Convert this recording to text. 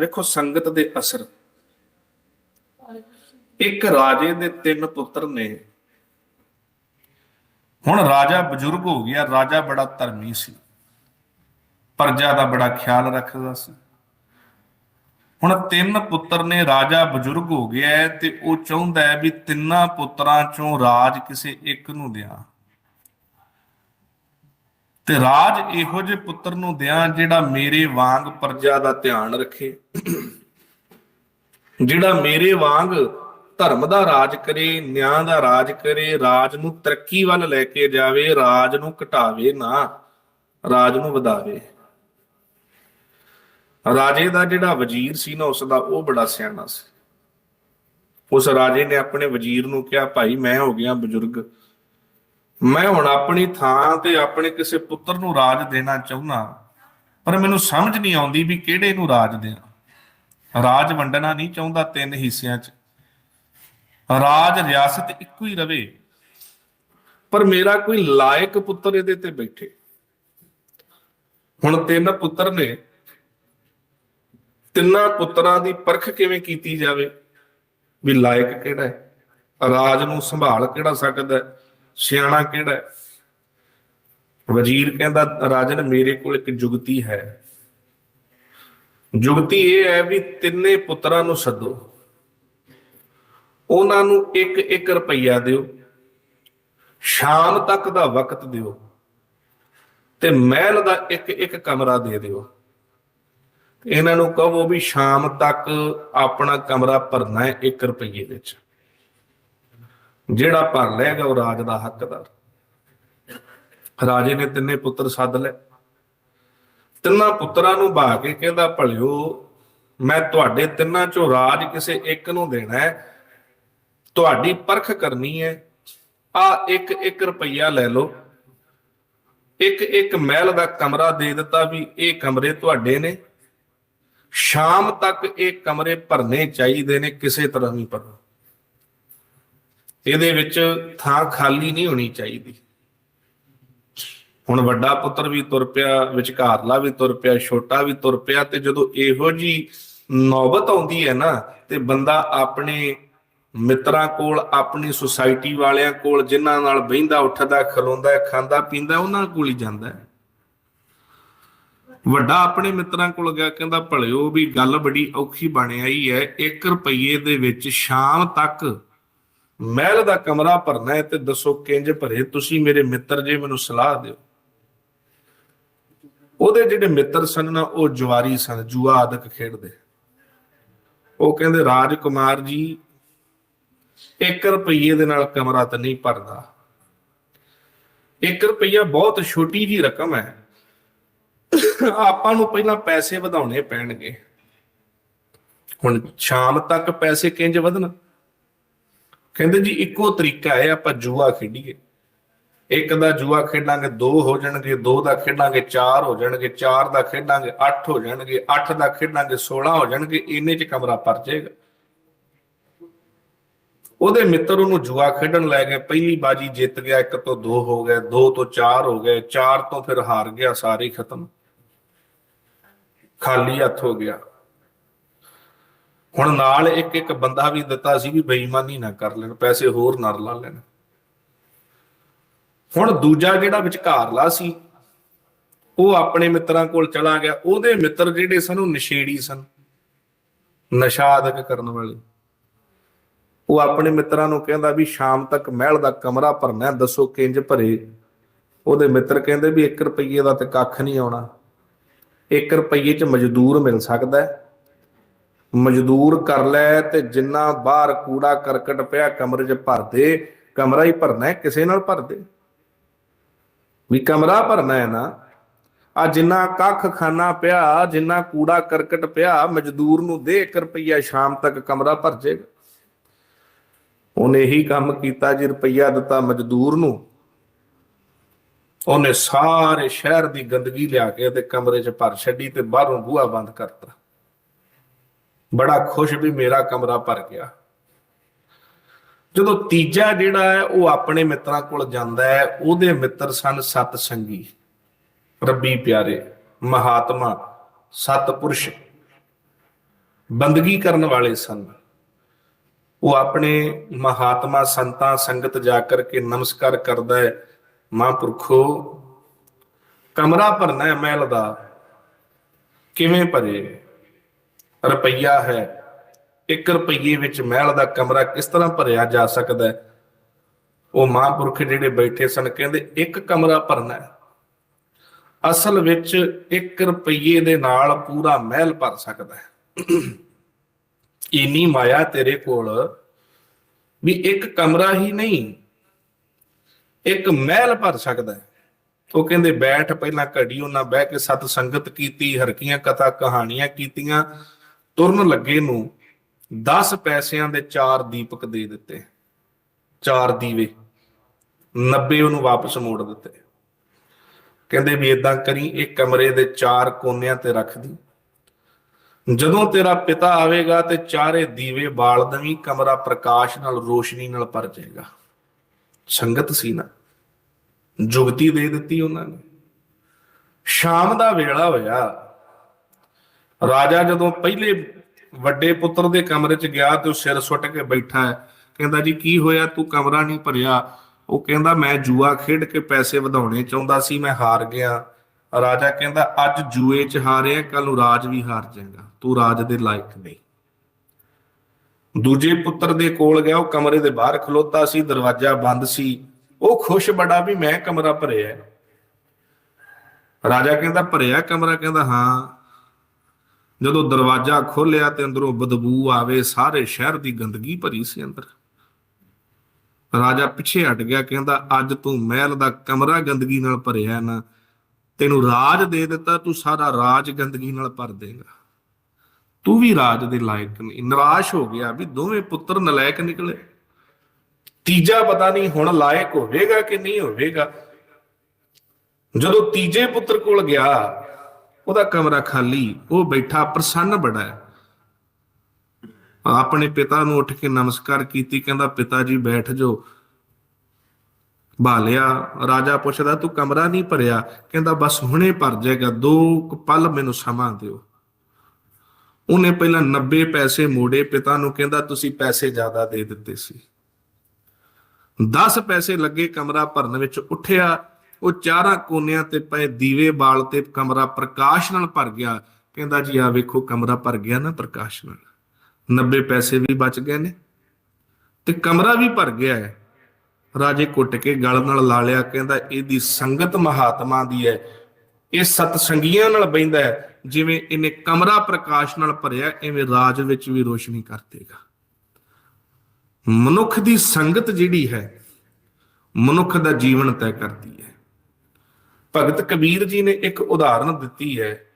ਵੇਖੋ ਸੰਗਤ ਦੇ ਅਸਰ। ਇੱਕ ਰਾਜੇ ਦੇ ਤਿੰਨ ਪੁੱਤਰ ਨੇ। ਹੁਣ ਰਾਜਾ ਬਜ਼ੁਰਗ ਹੋ ਗਿਆ, ਰਾਜਾ ਬੜਾ ਧਰਮੀ ਸੀ। ਪਰਜਾ ਦਾ ਬੜਾ ਖਿਆਲ ਰੱਖਦਾ ਸੀ। ਹੁਣ ਤਿੰਨ ਪੁੱਤਰ ਨੇ, ਰਾਜਾ ਬਜ਼ੁਰਗ ਹੋ ਗਿਆ ਤੇ ਉਹ ਚਾਹੁੰਦਾ ਹੈ ਵੀ ਤਿੰਨਾਂ ਪੁੱਤਰਾਂ ਚੋਂ ਰਾਜ ਕਿਸੇ ਇੱਕ ਨੂੰ ਦਿਆਂ। ਤੇ ਰਾਜ ਇਹੋ ਜਿਹੇ ਪੁੱਤਰ ਨੂੰ ਦਿਆਂ ਜਿਹੜਾ ਮੇਰੇ ਵਾਂਗ ਪਰਜਾ ਦਾ ਧਿਆਨ ਰੱਖੇ। ਜਿਹੜਾ ਮੇਰੇ ਵਾਂਗ ਧਰਮ ਦਾ ਰਾਜ ਕਰੇ, ਨਿਆਂ ਦਾ ਰਾਜ ਕਰੇ, ਰਾਜ ਨੂੰ ਤਰੱਕੀ ਵੱਲ ਲੈ ਕੇ ਜਾਵੇ, ਰਾਜ ਨੂੰ ਘਟਾਵੇ ਨਾ, ਰਾਜ ਨੂੰ ਵਧਾਵੇ। ਰਾਜੇ ਦਾ ਜਿਹੜਾ ਵਜ਼ੀਰ ਸੀ ਨਾ, ਉਸ ਦਾ ਉਹ ਬੜਾ ਸਿਆਣਾ ਸੀ। ਉਸ ਰਾਜੇ ਨੇ ਆਪਣੇ ਵਜ਼ੀਰ ਨੂੰ ਕਿਹਾ, ਭਾਈ, ਮੈਂ ਹੋ ਗਿਆ ਬਜ਼ੁਰਗ। ਮੈਂ ਹੁਣ ਆਪਣੀ ਥਾਂ ਤੇ ਆਪਣੇ ਕਿਸੇ ਪੁੱਤਰ ਨੂੰ ਰਾਜ ਦੇਣਾ ਚਾਹੁੰਦਾ, ਪਰ ਮੈਨੂੰ ਸਮਝ ਨਹੀਂ ਆਉਂਦੀ ਵੀ ਕਿਹੜੇ ਨੂੰ ਰਾਜ ਦੇਣਾ। ਰਾਜ ਵੰਡਣਾ ਨਹੀਂ ਚਾਹੁੰਦਾ ਤਿੰਨ ਹਿੱਸਿਆਂ 'ਚ। ਰਾਜ ਰਿਆਸਤ ਇੱਕੋ ਹੀ ਰਵੇ, ਪਰ ਮੇਰਾ ਕੋਈ ਲਾਇਕ ਪੁੱਤਰ ਇਹਦੇ ਤੇ ਬੈਠੇ। ਹੁਣ ਤਿੰਨ ਪੁੱਤਰ ਨੇ, ਤਿੰਨਾਂ ਪੁੱਤਰਾਂ ਦੀ ਪਰਖ ਕਿਵੇਂ ਕੀਤੀ ਜਾਵੇ? ਵੀ ਲਾਇਕ ਕਿਹੜਾ ਹੈ? ਰਾਜ ਨੂੰ ਸੰਭਾਲ ਕਿਹੜਾ ਸਕਦਾ ਹੈ? ਸਿਆਣਾ ਕਿਹੜਾ ਵਜ਼ੀਰ ਕਹਿੰਦਾ, ਰਾਜਨ, ਮੇਰੇ ਕੋਲ ਇੱਕ ਜੁਗਤੀ ਹੈ। ਜੁਗਤੀ ਇਹ ਹੈ ਵੀ ਤਿੰਨੇ ਪੁੱਤਰਾਂ ਨੂੰ ਸੱਦੋ। ਉਹਨਾਂ ਨੂੰ ਇੱਕ ਇੱਕ ਰੁਪਈਆ ਦਿਓ। ਸ਼ਾਮ ਤੱਕ ਦਾ ਵਕਤ ਦਿਓ। ਤੇ ਮਹਿਲ ਦਾ ਇੱਕ ਇੱਕ ਕਮਰਾ ਦੇ ਦਿਓ। ਇਹਨਾਂ ਨੂੰ ਕਹੋ ਵੀ ਸ਼ਾਮ ਤੱਕ ਆਪਣਾ ਕਮਰਾ ਭਰਨਾ ਹੈ 1 ਰੁਪਈਏ ਵਿੱਚ। ਜਿਹੜਾ ਭਰ ਲਏਗਾ ਉਹ ਰਾਜ ਦਾ ਹੱਕਦਾਰ। ਰਾਜੇ ਨੇ ਤਿੰਨੇ ਪੁੱਤਰ ਸੱਦ ਲਏ। ਤਿੰਨਾਂ ਪੁੱਤਰਾਂ ਨੂੰ ਬਾ ਕੇ ਕਹਿੰਦਾ, ਭਲਿਓ, ਮੈਂ ਤੁਹਾਡੇ ਤਿੰਨਾਂ ਚੋਂ ਰਾਜ ਕਿਸੇ ਇੱਕ ਨੂੰ ਦੇਣਾ ਹੈ। ਤੁਹਾਡੀ ਪਰਖ ਕਰਨੀ ਹੈ। ਆ ਇੱਕ ਇੱਕ ਰੁਪਈਆ ਲੈ ਲਓ। ਇੱਕ ਇੱਕ ਮਹਿਲ ਦਾ ਕਮਰਾ ਦੇ ਦਿੱਤਾ ਵੀ ਇਹ ਕਮਰੇ ਤੁਹਾਡੇ ਨੇ। ਸ਼ਾਮ ਤੱਕ ਇਹ ਕਮਰੇ ਭਰਨੇ ਚਾਹੀਦੇ ਨੇ, ਕਿਸੇ ਤਰ੍ਹਾਂ ਵੀ ਭਰੋ ਇਹਦੇ ਵਿੱਚ ਥਾਂ ਖਾਲੀ ਨਹੀਂ ਹੋਣੀ ਚਾਹੀਦੀ। ਹੁਣ ਵੱਡਾ ਪੁੱਤਰ ਵੀ ਤੁਰ ਪਿਆ, ਵਿਚਕਾਰਲਾ ਵੀ ਤੁਰ ਪਿਆ, ਛੋਟਾ ਵੀ ਤੁਰ ਪਿਆ ਤੇ ਜਦੋਂ ਇਹੋ ਜੀ ਨੌਬਤ ਆਉਂਦੀ ਹੈ ਨਾ ਤੇ ਬੰਦਾ ਆਪਣੇ ਮਿੱਤਰਾਂ ਕੋਲ, ਆਪਣੀ ਸੁਸਾਇਟੀ ਵਾਲਿਆਂ ਕੋਲ ਜਿਨ੍ਹਾਂ ਨਾਲ ਬਹਿੰਦਾ, ਉੱਠਦਾ, ਖਲੋਂਦਾ, ਖਾਂਦਾ, ਪੀਂਦਾ, ਉਹਨਾਂ ਕੋਲ ਹੀ ਜਾਂਦਾ ਹੈ। ਵੱਡਾ ਆਪਣੇ ਮਿੱਤਰਾਂ ਕੋਲ ਗਿਆ, ਕਹਿੰਦਾ ਭਲਿਓ ਵੀ ਗੱਲ ਬੜੀ ਔਖੀ ਬਣ ਆਈ ਹੈ 1 ਰੁਪਏ ਦੇ ਵਿੱਚ ਸ਼ਾਮ ਤੱਕ ਮਹਿਲ ਦਾ ਕਮਰਾ ਭਰਨਾ ਹੈ ਤੇ ਦੱਸੋ ਕਿੰਜ ਭਰੇ? ਤੁਸੀਂ ਮੇਰੇ ਮਿੱਤਰ ਜੇ ਮੈਨੂੰ ਸਲਾਹ ਦਿਓ। ਉਹਦੇ ਜਿਹੜੇ ਮਿੱਤਰ ਸਨ ਨਾ, ਉਹ ਜਵਾਰੀ ਸਨ, ਜੂਆ ਆਦਿਕ ਖੇਡਦੇ। ਉਹ ਕਹਿੰਦੇ, ਰਾਜਕੁਮਾਰ ਜੀ 1 ਰੁਪਏ ਦੇ ਨਾਲ ਕਮਰਾ ਤਾਂ ਨਹੀਂ ਭਰਦਾ। 1 ਰੁਪਈਆ ਬਹੁਤ ਛੋਟੀ ਜੀ ਰਕਮ ਹੈ। ਆਪਾਂ ਨੂੰ ਪਹਿਲਾਂ ਪੈਸੇ ਵਧਾਉਣੇ ਪੈਣਗੇ। ਹੁਣ ਸ਼ਾਮ ਤੱਕ ਪੈਸੇ ਕਿੰਜ ਵਧਣ? ਕਹਿੰਦੇ ਜੀ ਇੱਕੋ ਤਰੀਕਾ ਹੈ, ਆਪਾਂ ਜੂਆ ਖੇਡੀਏ। ਇੱਕ ਦਾ ਜੂਆ ਖੇਡਾਂਗੇ, ਦੋ ਹੋ ਜਾਣਗੇ, ਦੋ ਦਾ ਖੇਡਾਂਗੇ, ਚਾਰ ਹੋ ਜਾਣਗੇ, ਚਾਰ ਦਾ ਖੇਡਾਂਗੇ, ਅੱਠ ਹੋ ਜਾਣਗੇ, ਅੱਠ ਦਾ ਖੇਡਾਂਗੇ 16 ਹੋ ਜਾਣਗੇ, ਇੰਨੇ ਚ ਕਮਰਾ ਪਰ ਜਾਏਗਾ। ਉਹਦੇ ਮਿੱਤਰ ਉਹਨੂੰ ਜੂਆ ਖੇਡਣ ਲੈ ਗਏ, ਪਹਿਲੀ ਬਾਜੀ ਜਿੱਤ ਗਿਆ, ਇੱਕ ਤੋਂ ਦੋ ਹੋ ਗਏ ਦੋ ਤੋਂ ਚਾਰ ਹੋ ਗਏ, ਚਾਰ ਤੋਂ ਫਿਰ ਹਾਰ ਗਿਆ, ਸਾਰੇ ਖਤਮ। ਖਾਲੀ ਹੱਥ ਹੋ ਗਿਆ। ਹੁਣ ਨਾਲ ਇੱਕ ਇੱਕ ਬੰਦਾ ਵੀ ਦਿੱਤਾ ਸੀ ਵੀ ਬੇਈਮਾਨੀ ਨਾ ਕਰ ਲੈਣ, ਪੈਸੇ ਹੋਰ ਨਾ ਲਾ ਲੈਣ। ਹੁਣ ਦੂਜਾ ਜਿਹੜਾ ਵਿਚਕਾਰਲਾ ਸੀ, ਉਹ ਆਪਣੇ ਮਿੱਤਰਾਂ ਕੋਲ ਚਲਾ ਗਿਆ। ਉਹਦੇ ਮਿੱਤਰ ਜਿਹੜੇ ਸਨ, ਉਹ ਨਸ਼ੇੜੀ ਸਨ, ਨਸ਼ਾਦਕ ਕਰਨ ਵਾਲੇ। ਉਹ ਆਪਣੇ ਮਿੱਤਰਾਂ ਨੂੰ ਕਹਿੰਦਾ ਵੀ ਸ਼ਾਮ ਤੱਕ ਮਹਿਲ ਦਾ ਕਮਰਾ ਭਰਨਾ ਦੱਸੋ ਕਿੰਜ ਭਰੇ। ਉਹਦੇ ਮਿੱਤਰ ਕਹਿੰਦੇ ਵੀ 1 ਰੁਪਏ ਦਾ ਤੇ ਕੱਖ ਨਹੀਂ ਆਉਣਾ। 1 ਰੁਪਏ ਚ ਮਜ਼ਦੂਰ ਮਿਲ ਸਕਦਾ ਹੈ। ਮਜ਼ਦੂਰ ਕਰ ਲੈ ਤੇ ਜਿੰਨਾ ਬਾਹਰ ਕੂੜਾ ਕਰਕਟ ਪਿਆ ਕਮਰੇ 'ਚ ਭਰ ਦੇ, ਕਮਰਾ ਹੀ ਭਰਨਾ ਕਿਸੇ ਨਾਲ ਭਰ ਦੇ। ਵੀ ਕਮਰਾ ਭਰਨਾ ਹੈ ਨਾ, ਆ ਜਿੰਨਾ ਕੱਖ ਖਾਨਾ ਪਿਆ, ਜਿੰਨਾ ਕੂੜਾ ਕਰਕਟ ਪਿਆ, ਮਜ਼ਦੂਰ ਨੂੰ ਦੇ 1 ਰੁਪਈਆ ਸ਼ਾਮ ਤੱਕ ਕਮਰਾ ਭਰ ਜਾਏਗਾ ਉਹਨੇ ਇਹੀ ਕੰਮ ਕੀਤਾ ਜੀ, ਰੁਪਈਆ ਦਿੱਤਾ ਮਜ਼ਦੂਰ ਨੂੰ। ਉਹਨੇ ਸਾਰੇ ਸ਼ਹਿਰ ਦੀ ਗੰਦਗੀ ਲਿਆ ਕੇ ਤੇ ਕਮਰੇ 'ਚ ਭਰ ਛੱਡੀ ਤੇ ਬਾਹਰੋਂ ਬੂਹਾ ਬੰਦ ਕਰਤਾ। ਬੜਾ ਖੁਸ਼ ਵੀ ਮੇਰਾ ਕਮਰਾ ਭਰ ਗਿਆ। ਜਦੋਂ ਤੀਜਾ ਜਿਹੜਾ ਹੈ, ਉਹ ਆਪਣੇ ਮਿੱਤਰਾਂ ਕੋਲ ਜਾਂਦਾ ਹੈ, ਉਹਦੇ ਮਿੱਤਰ ਸਨ ਸਤ ਸੰਗੀ। ਰੱਬੀ ਪਿਆਰੇ, ਮਹਾਤਮਾ ਸਤਪੁਰਸ਼ ਬੰਦਗੀ ਕਰਨ ਵਾਲੇ ਸਨ। ਉਹ ਆਪਣੇ ਮਹਾਤਮਾ ਸੰਤਾਂ ਸੰਗਤ ਜਾ ਕਰਕੇ ਨਮਸਕਾਰ ਕਰਦਾ ਹੈ, ਮਹਾਂਪੁਰਖੋ, ਕਮਰਾ ਭਰਨਾ ਹੈ ਮਹਿਲ ਦਾ, ਕਿਵੇਂ ਭਰੇ? ਰੁਪਈਆ ਹੈ। 1 ਰੁਪਈਏ ਵਿੱਚ ਮਹਿਲ ਦਾ ਕਮਰਾ ਕਿਸ ਤਰ੍ਹਾਂ ਭਰਿਆ ਜਾ ਸਕਦਾ ਹੈ? ਉਹ ਮਹਾਂਪੁਰਖ ਜਿਹੜੇ ਬੈਠੇ ਸਨ, ਕਹਿੰਦੇ ਇੱਕ ਕਮਰਾ ਭਰਨਾ ਹੈ। ਅਸਲ ਵਿੱਚ 1 ਰੁਪਈਏ ਦੇ ਨਾਲ ਪੂਰਾ ਮਹਿਲ ਭਰ ਸਕਦਾ ਹੈ। ਇੰਨੀ ਮਾਇਆ ਤੇਰੇ ਕੋਲ ਵੀ ਇੱਕ ਕਮਰਾ ਹੀ ਨਹੀਂ, ਇੱਕ ਮਹਿਲ ਭਰ ਸਕਦਾ ਹੈ। ਉਹ ਕਹਿੰਦੇ ਬੈਠ ਪਹਿਲਾਂ ਘੜੀ, ਉਹਨਾਂ ਬਹਿ ਕੇ ਸਤ ਸੰਗਤ ਕੀਤੀ, ਹਰਕੀਆਂ, ਕਥਾ, ਕਹਾਣੀਆਂ ਕੀਤੀਆਂ। ਤੁਰਨ ਲੱਗੇ ਨੂੰ 10 ਪੈਸਿਆਂ ਦੇ ਚਾਰ ਦੀਪਕ ਦੇ ਦਿੱਤੇ। ਚਾਰ ਦੀਵੇ। 90 ਉਹਨੂੰ ਵਾਪਸ ਮੋੜ ਦਿੱਤੇ। ਕਹਿੰਦੇ ਵੀ ਇਦਾਂ ਕਰੀ, ਇਹ ਕਮਰੇ ਦੇ ਚਾਰ ਕੋਨਿਆਂ ਤੇ ਰੱਖ ਦੀ। ਜਦੋਂ ਤੇਰਾ ਪਿਤਾ ਆਵੇਗਾ ਤੇ ਚਾਰੇ ਦੀਵੇ ਬਾਲ ਦਵੀਂ, ਕਮਰਾ ਪ੍ਰਕਾਸ਼ ਨਾਲ, ਰੋਸ਼ਨੀ ਨਾਲ ਭਰ ਜਾਏਗਾ। ਸੰਗਤ ਸੀ ਨਾ। ਜੁਗਤੀ ਦੇ ਦਿੱਤੀ ਉਹਨਾਂ ਨੇ। ਸ਼ਾਮ ਦਾ ਵੇਲਾ ਹੋਇਆ। ਰਾਜਾ ਜਦੋਂ ਪਹਿਲੇ ਵੱਡੇ ਪੁੱਤਰ ਦੇ ਕਮਰੇ 'ਚ ਗਿਆ ਤੇ ਉਹ ਸਿਰ ਸੁੱਟ ਕੇ ਬੈਠਾ ਹੈ, ਕਹਿੰਦਾ ਜੀ ਕੀ ਹੋਇਆ, ਤੂੰ ਕਮਰਾ ਨਹੀਂ ਭਰਿਆ? ਉਹ ਕਹਿੰਦਾ, ਮੈਂ ਜੂਆ ਖੇਡ ਕੇ ਪੈਸੇ ਵਧਾਉਣੇ ਚਾਹੁੰਦਾ ਸੀ, ਮੈਂ ਹਾਰ ਗਿਆ। ਰਾਜਾ ਕਹਿੰਦਾ, ਅੱਜ ਜੂਏ 'ਚ ਹਾਰਿਆ, ਕੱਲ ਨੂੰ ਰਾਜ ਵੀ ਹਾਰ ਜਾਏਗਾ, ਤੂੰ ਰਾਜ ਦੇ ਲਾਇਕ ਨਹੀਂ। ਦੂਜੇ ਪੁੱਤਰ ਦੇ ਕੋਲ ਗਿਆ, ਉਹ ਕਮਰੇ ਦੇ ਬਾਹਰ ਖਲੋਤਾ ਸੀ, ਦਰਵਾਜ਼ਾ ਬੰਦ ਸੀ। ਉਹ ਖੁਸ਼ ਬੜਾ ਵੀ ਮੈਂ ਕਮਰਾ ਭਰਿਆ ਰਾਜਾ ਕਹਿੰਦਾ, ਭਰਿਆ ਕਮਰਾ? ਕਹਿੰਦਾ, ਹਾਂ। ਜਦੋਂ ਦਰਵਾਜ਼ਾ ਖੋਲਿਆ ਤੇ ਅੰਦਰੋਂ ਬਦਬੂ ਆਵੇ, ਸਾਰੇ ਸ਼ਹਿਰ ਦੀ ਗੰਦਗੀ ਭਰੀ ਸੀ ਅੰਦਰ। ਰਾਜਾ ਪਿੱਛੇ ਹਟ ਗਿਆ, ਕਹਿੰਦਾ, ਅੱਜ ਤੂੰ ਮਹਿਲ ਦਾ ਕਮਰਾ ਗੰਦਗੀ ਨਾਲ ਭਰਿਆ ਨਾ। ਤੈਨੂੰ ਰਾਜ ਦੇ ਦਿੱਤਾ, ਤੂੰ ਸਾਰਾ ਰਾਜ ਗੰਦਗੀ ਨਾਲ ਭਰ ਦੇਗਾ। ਤੂੰ ਵੀ ਰਾਜ ਦੇ ਲਾਇਕ ਨਹੀਂ। ਨਿਰਾਸ਼ ਹੋ ਗਿਆ ਵੀ ਦੋਵੇਂ ਪੁੱਤਰ ਨਲਾਇਕ ਨਿਕਲੇ। ਤੀਜਾ ਪਤਾ ਨਹੀਂ ਹੁਣ ਲਾਇਕ ਹੋਵੇਗਾ ਕਿ ਨਹੀਂ ਹੋਵੇਗਾ। ਜਦੋਂ ਤੀਜੇ ਪੁੱਤਰ ਕੋਲ ਗਿਆ ਉਹਦਾ ਕਮਰਾ ਖਾਲੀ, ਉਹ ਬੈਠਾ ਪ੍ਰਸੰਨ ਬੜਾ ਹੈ। ਆਪਣੇ ਪਿਤਾ ਨੂੰ ਉੱਠ ਕੇ ਨਮਸਕਾਰ ਕੀਤੀ, ਕਹਿੰਦਾ, ਪਿਤਾ ਜੀ, ਬੈਠ ਜੋ ਬਾਲਿਆ, ਰਾਜਾ ਪੁੱਛਦਾ, ਤੂੰ ਕਮਰਾ ਨਹੀਂ ਭਰਿਆ? ਕਹਿੰਦਾ, ਬਸ ਹੁਣੇ ਭਰ ਜਾਏਗਾ, ਦੋ ਪਲ ਮੈਨੂੰ ਸਮਾਂ ਦਿਓ। ਉਹਨੇ ਪਹਿਲਾਂ 90 ਪੈਸੇ ਮੋੜੇ, ਪਿਤਾ ਨੂੰ ਕਹਿੰਦਾ, ਤੁਸੀਂ ਪੈਸੇ ਜ਼ਿਆਦਾ ਦੇ ਦਿੱਤੇ ਸੀ। 10 ਪੈਸੇ ਲੱਗੇ ਕਮਰਾ ਭਰਨ ਵਿੱਚ, ਉੱਠਿਆ ਉਹ ਚਾਰਾਂ ਕੋਨਿਆਂ ਤੇ ਪਏ ਦੀਵੇ ਬਾਲ ਤੇ ਕਮਰਾ ਪ੍ਰਕਾਸ਼ ਨਾਲ ਭਰ ਗਿਆ। ਕਹਿੰਦਾ ਜੀ ਆ ਵੇਖੋ, ਕਮਰਾ ਭਰ ਗਿਆ ਨਾ ਪ੍ਰਕਾਸ਼ ਨਾਲ। 90 ਪੈਸੇ ਵੀ ਬਚ ਗਏ ਨੇ ਤੇ ਕਮਰਾ ਵੀ ਭਰ ਗਿਆ ਹੈ। ਰਾਜੇ ਕੁੱਟ ਕੇ ਗਲ ਨਾਲ ਲਾ ਲਿਆ, ਕਹਿੰਦਾ ਇਹਦੀ ਸੰਗਤ ਮਹਾਤਮਾ ਦੀ ਹੈ। ਇਹ ਸਤ ਸੰਗੀਆਂ ਨਾਲ ਬੈਂਦਾ ਹੈ, ਜਿਵੇਂ ਇਹਨੇ ਕਮਰਾ ਪ੍ਰਕਾਸ਼ ਨਾਲ ਭਰਿਆ, ਐਵੇਂ ਰਾਜ ਵਿੱਚ ਵੀ ਰੋਸ਼ਨੀ ਕਰ ਦੇਗਾ। ਮਨੁੱਖ ਦੀ ਸੰਗਤ ਜਿਹੜੀ ਹੈ, ਮਨੁੱਖ ਦਾ ਜੀਵਨ ਤੈਅ ਕਰਦੀ ਹੈ। ਭਗਤ ਕਬੀਰ ਜੀ ਨੇ ਇੱਕ ਉਦਾਹਰਨ ਦਿੱਤੀ ਹੈ।